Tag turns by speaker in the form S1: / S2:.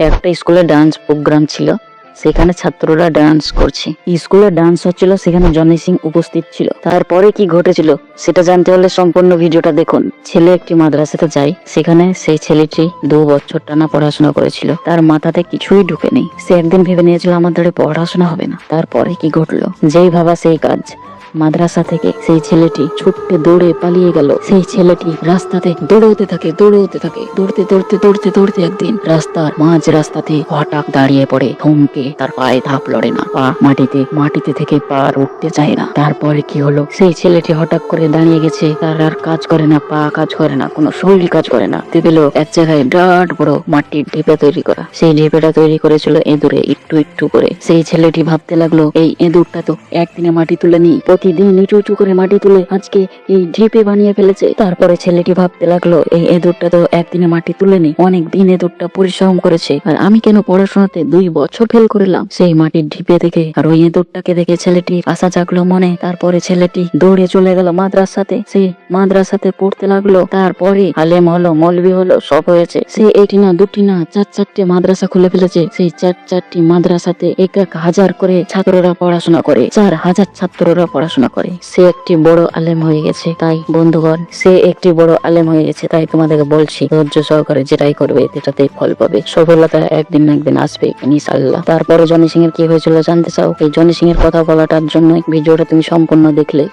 S1: একটা স্কুলে dance programme ছিল। সেখানে ছাত্ররা ডান্স করছে। স্কুলে ডান্স হচ্ছিল, সেখানে জনি সিং উপস্থিত ছিল। তারপরে কি ঘটেছিল, সেটা জানতে হলে সম্পূর্ণ ভিডিওটা দেখুন। ছেলে একটি মাদ্রাসাতে যায়, সেখানে সেই ছেলেটি দু বছর টানা পড়াশোনা করেছিল। তার মাথাতে কিছুই ঢুকে নেই সে একদিন ভেবে নিয়েছিল, আমার পড়াশোনা হবে না। তারপরে কি ঘটলো? যেই ভাবা সেই কাজ। মাদ্রাসা থেকে সেই ছেলেটি ছুটতে দৌড়ে পালিয়ে গেল। সেই ছেলেটি রাস্তাতে দৌড়তে থাকে দৌড়তে থাকে, দৌড়তে দৌড়তে দৌড়তে দৌড়তে একদিন রাস্তার মাঝ রাস্তাতে হঠাৎ দাঁড়িয়ে পড়ে। থমকে তার পায়ে ধাপ লড়ে না, পা মাটিতে মাটিতে থেকে পা উঠতে চায় না। তারপরে কি হলো? সেই ছেলেটি হঠাৎ করে দাঁড়িয়ে গেছে। তার আর কাজ করে না, পা কাজ করে না, কোনো শরীর কাজ করে না। পেল এক জায়গায় ডাট বড় মাটির ঢিপে তৈরি করা। সেই ঢিপেটা তৈরি করেছিল এঁদুরে, একটু একটু করে। সেই ছেলেটি ভাবতে লাগল, এই এঁদুরটা তো একদিনে মাটি তুলে নি প্রতিদিন নিচু উঁচু করে মাটি তুলে আজকে এই ঢিপে বানিয়ে ফেলেছে। তারপরে ছেলেটি ভাবতে লাগল, এই এঁদুরটা তো একদিনে মাটি তুলে নি অনেক দিন এঁদুরটা পরিশ্রম করেছে। আর আমি কেন পড়াশোনাতে দুই বছর ফেল করলাম? সেই মাটির ঢিপে দেখে আর ওই এঁদুরটাকে দেখে ছেলেটি আশা জাগলো মনে। তারপরে ছেলেটি দৌড়ে চলে গেল মাদ্রাসাতে। সে মাদ্রাসাতে পড়তে লাগল। তারপরে আলেম হলো, মলবি হলো, সব হয়েছে। সে একটি না, দুটি না, চার চারটে মাদ্রাসা খুলে ফেলেছে। সেই চার চারটি মাদ্রাসাতে এক এক হাজার করে ছাত্ররা পড়াশোনা করে। চার হাজার ছাত্ররা পড়াশোনা করে। সে একটি বড় আলেম হয়ে গেছে। তাই, বন্ধুগণ, সে একটি বড় আলেম হয়ে গেছে। তাই তোমাদেরকে বলছি, ধৈর্য সহকারে যেটাই করবে যেটাতেই ফল পাবে। সফলতা একদিন না একদিন আসবে ইনশাল্লাহ তারপরে জনি সিং এর কি হয়েছিল জানতে চাও? এই জনি সিং এর কথা বলাটার জন্য ভিডিওটা তুমি সম্পূর্ণ দেখলে।